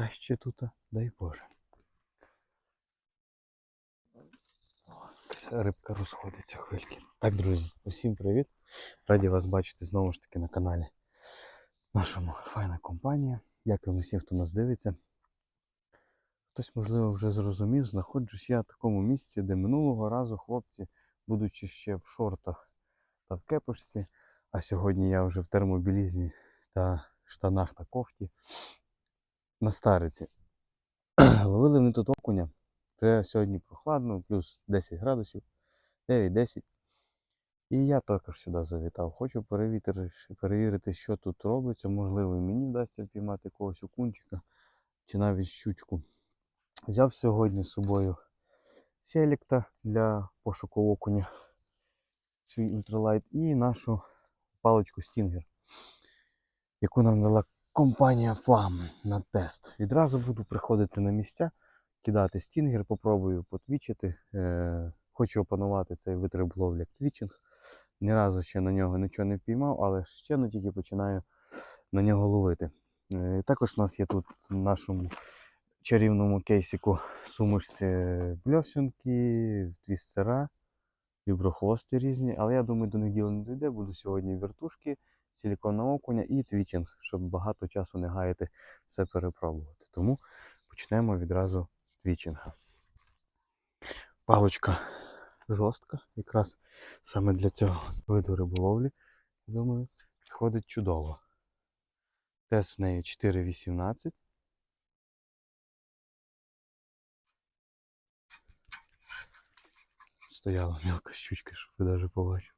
хай ще тут, дай Боже. Рибка розходиться хвильки. Так, друзі, усім привіт. Раді вас бачити знову ж таки на каналі нашому файна компанія. Дякуємо всім, хто нас дивиться. Хтось, можливо, вже зрозумів, знаходжусь я в такому місці, де минулого разу хлопці, будучи ще в шортах та в кепочці, а сьогодні я вже в термобілізні та штанах та кофті на стариці. Ловили вони тут окуня. Вже сьогодні прохладно, плюс 10 градусів, 9-10. І я також сюди завітав. Хочу перевірити, що тут робиться. Можливо, і мені вдасться впіймати якогось окунчика чи навіть щучку. Взяв сьогодні з собою селекта для пошуку окуня, свій ультралайт, і нашу паличку Stinger, яку нам дала компанія Flam на тест. Відразу буду приходити на місця, кидати стінгер, попробую потвічити. Е, хочу опанувати цей риболовлі як твічинг. Ні разу ще на нього нічого не впіймав, але ще ну, тільки починаю на нього ловити. Е, також у нас є тут в нашому чарівному кейсику сумочці бльосінки, твістера, віброхвости різні. Але я думаю, до них діло не дійде. Буду сьогодні вертушки, силіконна окуня і твічинг, щоб багато часу не гаяти все перепробувати. Тому почнемо відразу з твічинга. Палочка жорстка, якраз саме для цього виду риболовлі, думаю, підходить чудово. Тест в неї 4,18. Стояла мілка щучка, щоб ви навіть побачили.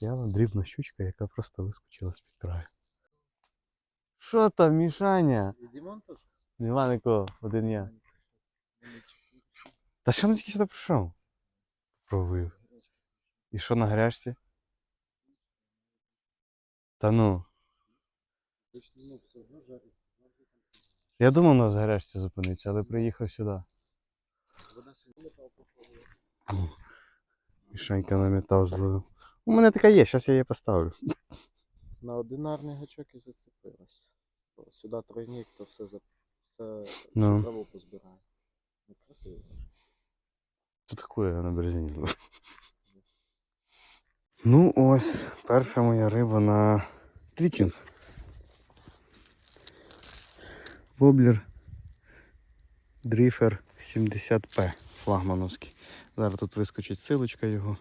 Стояла дрібна щучка, яка просто вискочила з-під краю. Що там, Мішаня? Тут? Нема нікого, один я. Та що не тільки сюди прийшов? Пробую. І що на гарячці? Та ну. Я думав на гарячці зупиниться, але приїхав сюди. Мішенька на метал зловив. У мене така є, зараз я її поставлю. На одинарний гачок і зацепилась. Сюди тройник, то все за все Ну. траву позбирає. Ну, красиво. Що таке на березині зловив? Ну ось, перша моя риба на твічинг. Воблер Дріфер 70P флагмановський. Зараз тут вискочить силочка його.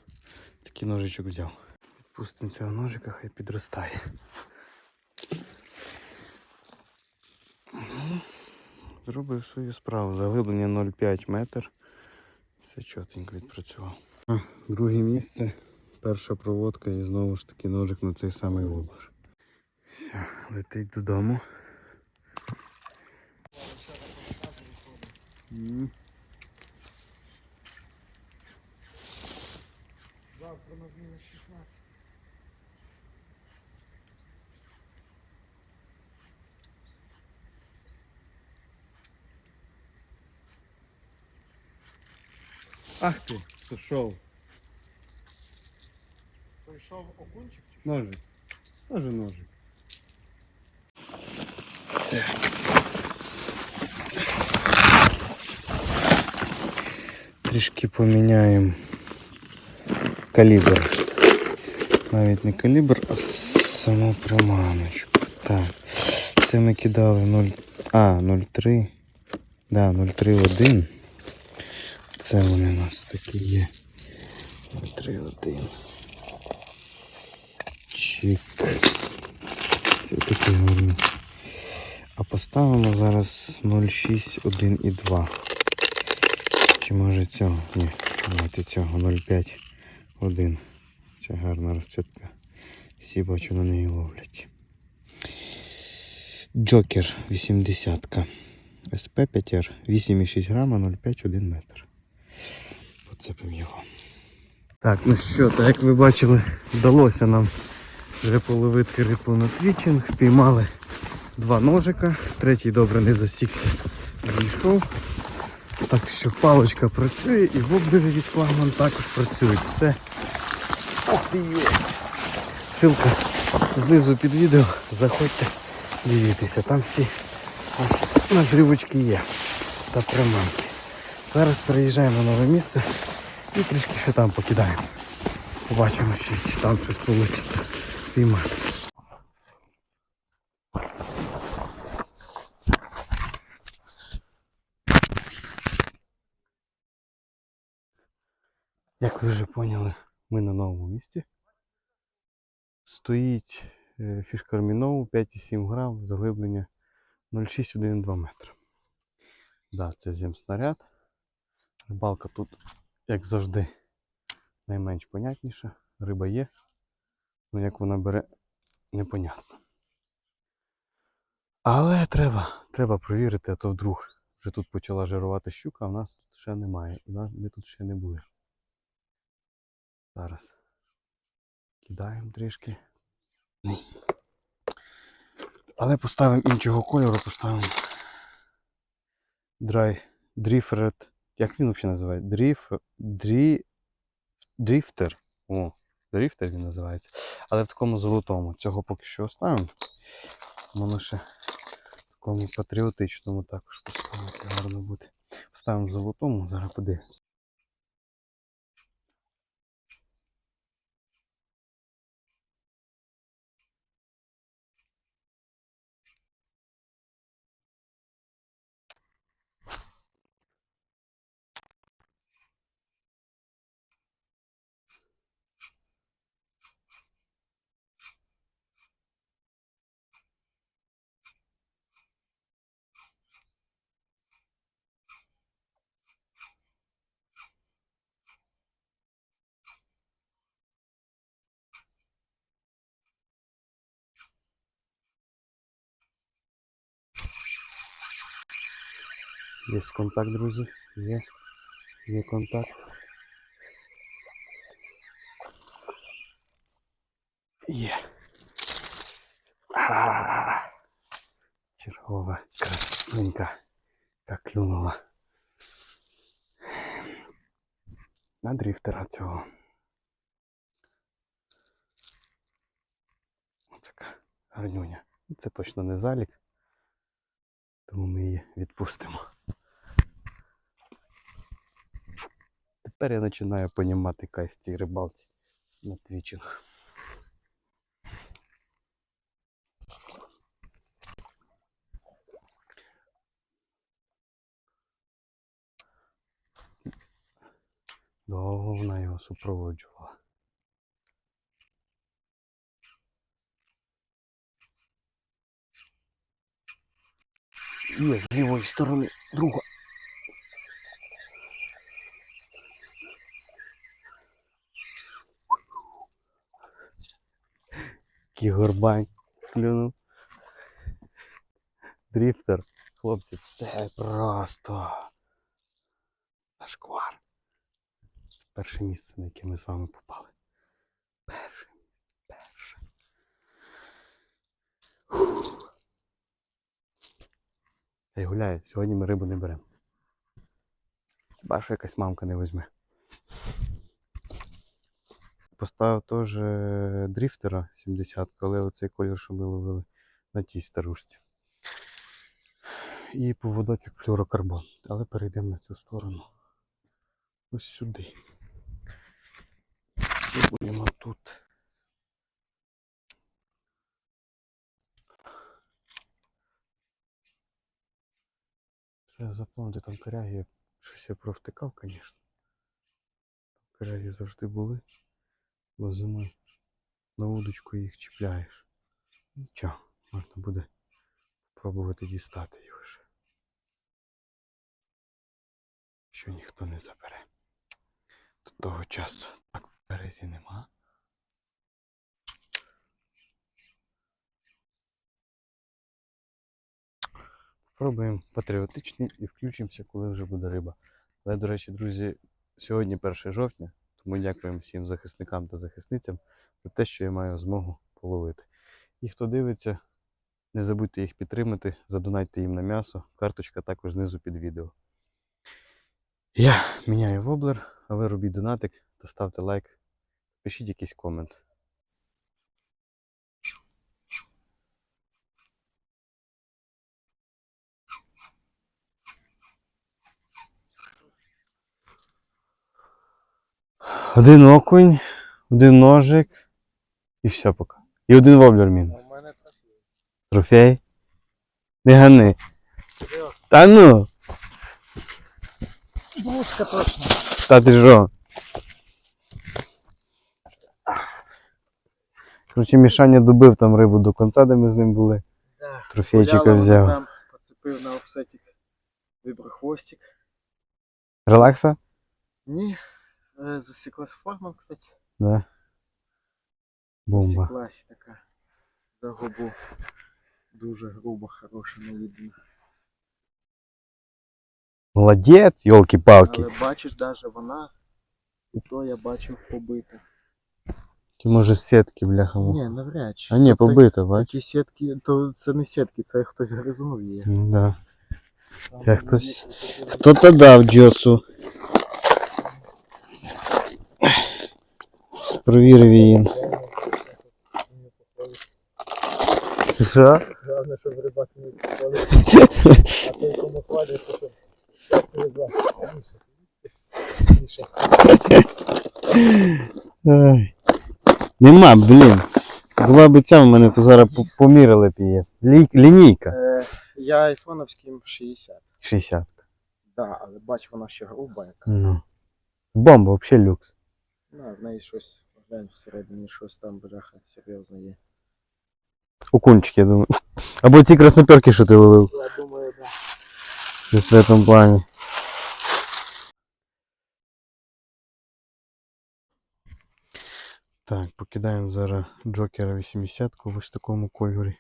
Такий ножичок взяв. Відпустимо цього ножика, хай підростає. Зробив свою справу. Заглиблення 0,5 метр. Все чотенько відпрацював. Друге місце. Перша проводка і знову ж таки ножик на цей самий воблер. Все, летить додому. М. Завтра на зміна 16. Ах ти, сушов. Прийшов окунчик? Ножик. Тоже ножик. Так. Трішки поміняємо Калібр. Навіть не калібр, а саму приманочку. Так. Це ми кидали 0. А, 0,3. Да, 0,3,1. Це вони у нас такі є. 0,3,1. Чик. Це такий гарний. А поставимо зараз 0,6, 1 і 2. Чи може цього? Ні, давайте цього 0,5, 1. Це гарна розцвітка. Всі бачу на неї ловлять. Джокер 80. СП 5 р 8,6 грама, 0,5, 1 метр. Поцепимо його. Так, ну що, так як ви бачили, вдалося нам вже половити рибу на твічинг, впіймали два ножика, третій добре не засікся, зійшов. Так що паличка працює і воблери від флагман також працюють. Все. Ох ти йо. Ссылка знизу під відео. Заходьте, дивіться. Там всі Ось наживочки є та приманки. Зараз переїжджаємо на нове місце і трішки ще там покидаємо. Побачимо, чи, чи там щось вийде піймати. Як ви вже поняли, ми на новому місці. Стоїть е, фішка Арміноу 5,7 грам, заглиблення 0,612 метра. Да, це земснаряд. Рибалка тут, як завжди, найменш понятніша. Риба є. Ну як вона бере, непонятно. Але треба, треба провірити, а то вдруг вже тут почала жирувати щука, а в нас тут ще немає. Ми тут ще не були. Зараз. Кидаємо трішки. Але поставимо іншого кольору, поставимо Dry Drifted. Як він взагалі називає? Дріф, дрі, дріфтер. О, дріфтер він називається. Але в такому золотому. Цього поки що оставимо. Воно ще в такому патріотичному також поставити гарно буде. Поставимо в золотому, зараз подивимось. Є контакт, друзі. Є. Є контакт. Є. А, Чергова красунька. Як клюнула. На дріфтера цього. Ось така гарнюня. Це точно не залік. Тому ми її відпустимо. Тепер я починаю понімати кайф цій рибалці на твічинг. Довго вона його супроводжувала. Є з лівої сторони друга. Кігорбань клюнув. Дріфтер. Хлопці, це просто зашквар. Перше місце, на яке ми з вами попали. Перше. Перше. Фух. Ей, гуляє, сьогодні ми рибу не беремо. Хіба що якась мамка не візьме. Поставив теж е, дріфтера 70, але оцей колір, що ми ловили на тій старушці. І поводочок флюрокарбон. Але перейдемо на цю сторону. Ось сюди. І будемо тут. Треба заповнити там коряги. Щось я провтикав, звісно. Коряги завжди були. Бо зимою на удочку їх чіпляєш. Нічого, можна буде спробувати дістати його ще. Що ніхто не забере. До того часу так в березі нема. Спробуємо патріотичні і включимося, коли вже буде риба. Але, до речі, друзі, сьогодні 1 жовтня, тому дякуємо всім захисникам та захисницям за те, що я маю змогу половити. І хто дивиться, не забудьте їх підтримати, задонайте їм на м'ясо. Карточка також знизу під відео. Я міняю воблер, а ви робіть донатик та ставте лайк, пишіть якийсь комент. Один окунь, один ножик і все поки. І один воблер мінус. У мене трофей. Трофей. Не гани. Та ну, Блузка точно. та ти що? Короче, Мішаня добив там рибу до конца, де ми з ним були. Да. Трофейчика взяв. Там, поцепив на офсетик віброхвостик. Релакса? Ні, е, засіклась форма, кстати. Да. Бомба. Засіклась така. За губу. Дуже грубо, хороша наїдена. Молодець, йолки-палки. Але бачиш, даже вона, і то я бачу побита. Чи може з сітки, бляха. муха. Ні, навряд чи. А ні, Тут так- побита, бач. Такі сітки, то це не сітки, це хтось гризунув її. М, Да. Там Це вони хтось- такі- Хто-то дав Джосу. Провірив її. Що? Главное, щоб рибак не підпалив. А той, кому хвалять, то рибак. Міша. Ай. Нема, блін. Була б ця в мене, то зараз по- поміряли б її. Лі... Лінійка. Е, Я айфоновським 60. 60. Да, але бач, вона ще груба яка. Ну. Бомба, взагалі люкс. Ну, в неї щось, глянь, всередині щось там, бляха, серйозне є. Окунчик, я думаю. Або ті красноперки, що ти ловив. Я думаю, да. Щось в цьому плані. Так, покидаємо зараз Джокера 80 в ось такому кольорі.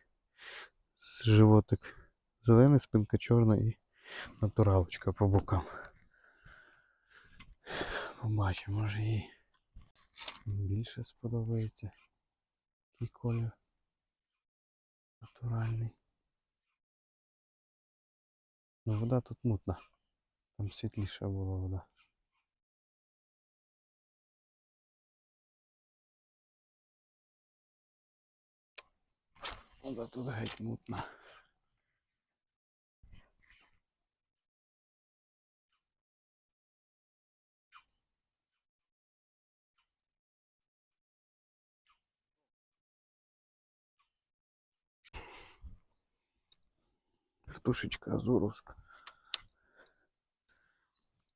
З Животик зелений, спинка чорна і натуралочка по бокам. Побачимо, може їй більше сподобається. Такий колір. Натуральний. Ну, вода тут мутна. Там світліша була вода. Вода тут геть мутна. Вертушечка азуровська.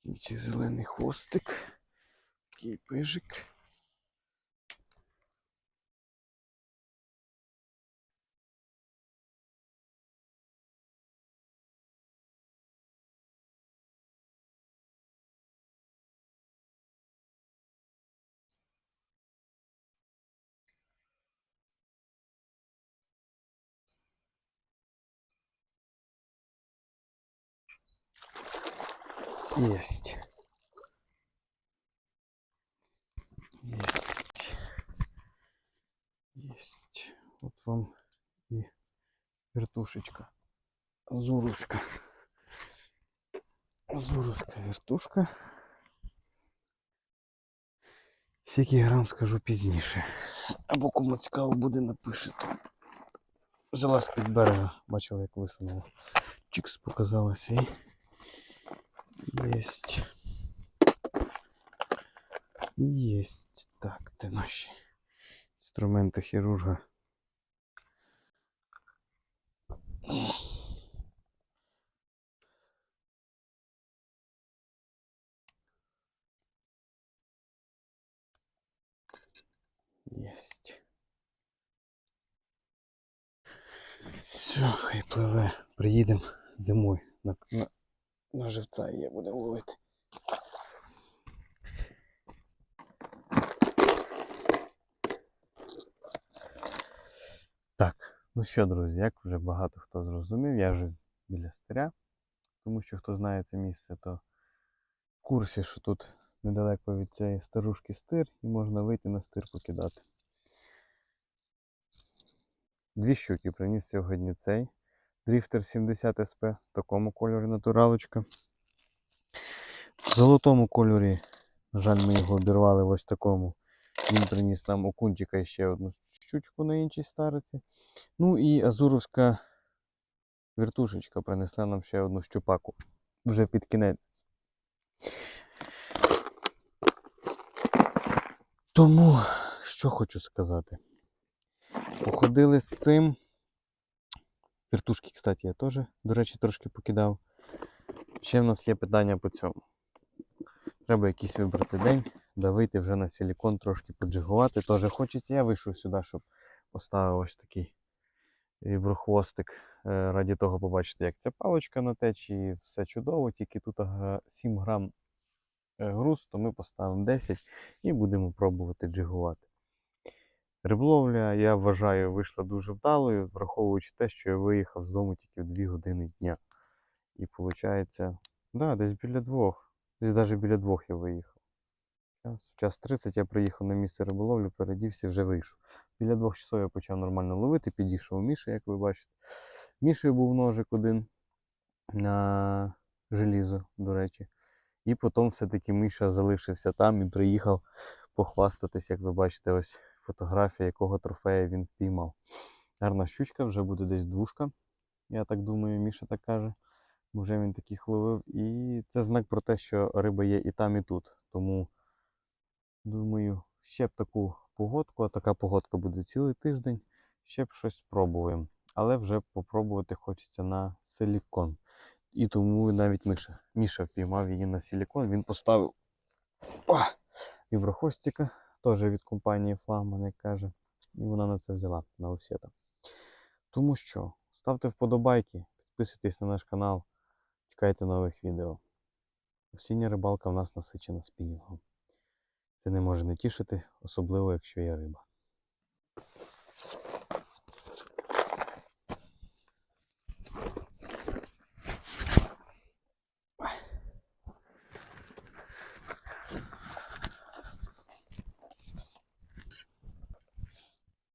Кінці зелений хвостик. Такий пижик. Есть. Есть. Есть. Вот вам и вертушечка. Азуровская. Азуровская вертушка. Скільки грам скажу пізніше. Або кому цікаво буде, напишете. Взяла з-під берега, бачила, як висунула. Чикс показалася і Есть. Есть. Так, де наші інструменти хірурга. Есть. Все, хай пливе. Приїдемо зимою на, живця є, будемо ловити. Так, ну що, друзі, як вже багато хто зрозумів, я вже біля стиря, тому що хто знає це місце, то в курсі, що тут недалеко від цієї старушки стир і можна вийти на стир покидати. Дві щуки приніс сьогодні цей. Дріфтер 70 SP в такому кольорі натуралочка. В золотому кольорі, на жаль, ми його обірвали в ось такому. Він приніс нам окунчика і ще одну щучку на іншій стариці. Ну і азуровська вертушечка принесла нам ще одну щупаку. Вже під кінець. Тому, що хочу сказати. Походили з цим. Вертушки, кстати, я теж, до речі, трошки покидав. Ще в нас є питання по цьому. Треба якийсь вибрати день, да вийти вже на силікон, трошки поджигувати. Теж хочеться. Я вийшов сюди, щоб поставив ось такий віброхвостик. е, Раді того побачити, як ця паличка на течії, все чудово, тільки тут 7 грам е, груз, то ми поставимо 10 і будемо пробувати джигувати. Риболовля, я вважаю, вийшла дуже вдалою, враховуючи те, що я виїхав з дому тільки в 2 години дня. І виходить, да, десь біля двох. Десь навіть біля двох я виїхав. В час 30 я приїхав на місце риболовлі, передівся і вже вийшов. Біля двох часов я почав нормально ловити, підійшов Міша, як ви бачите. Мішою був ножик один на желізо, до речі. І потім все-таки Міша залишився там і приїхав похвастатись, як ви бачите, ось фотографія, якого трофея він впіймав. Гарна щучка, вже буде десь двушка. Я так думаю, Міша так каже. бо Вже він таких ловив. І це знак про те, що риба є і там, і тут. Тому, думаю, ще б таку погодку, а така погодка буде цілий тиждень. Ще б щось спробуємо. Але вже попробувати хочеться на силікон. І тому навіть Міша, Міша впіймав її на силікон. Він поставив о, теж від компанії Флагман, як каже. І вона на це взяла на офсета. Тому що ставте вподобайки, підписуйтесь на наш канал, чекайте нових відео. Осіння рибалка в нас насичена спінінгом. Це не може не тішити, особливо якщо є риба.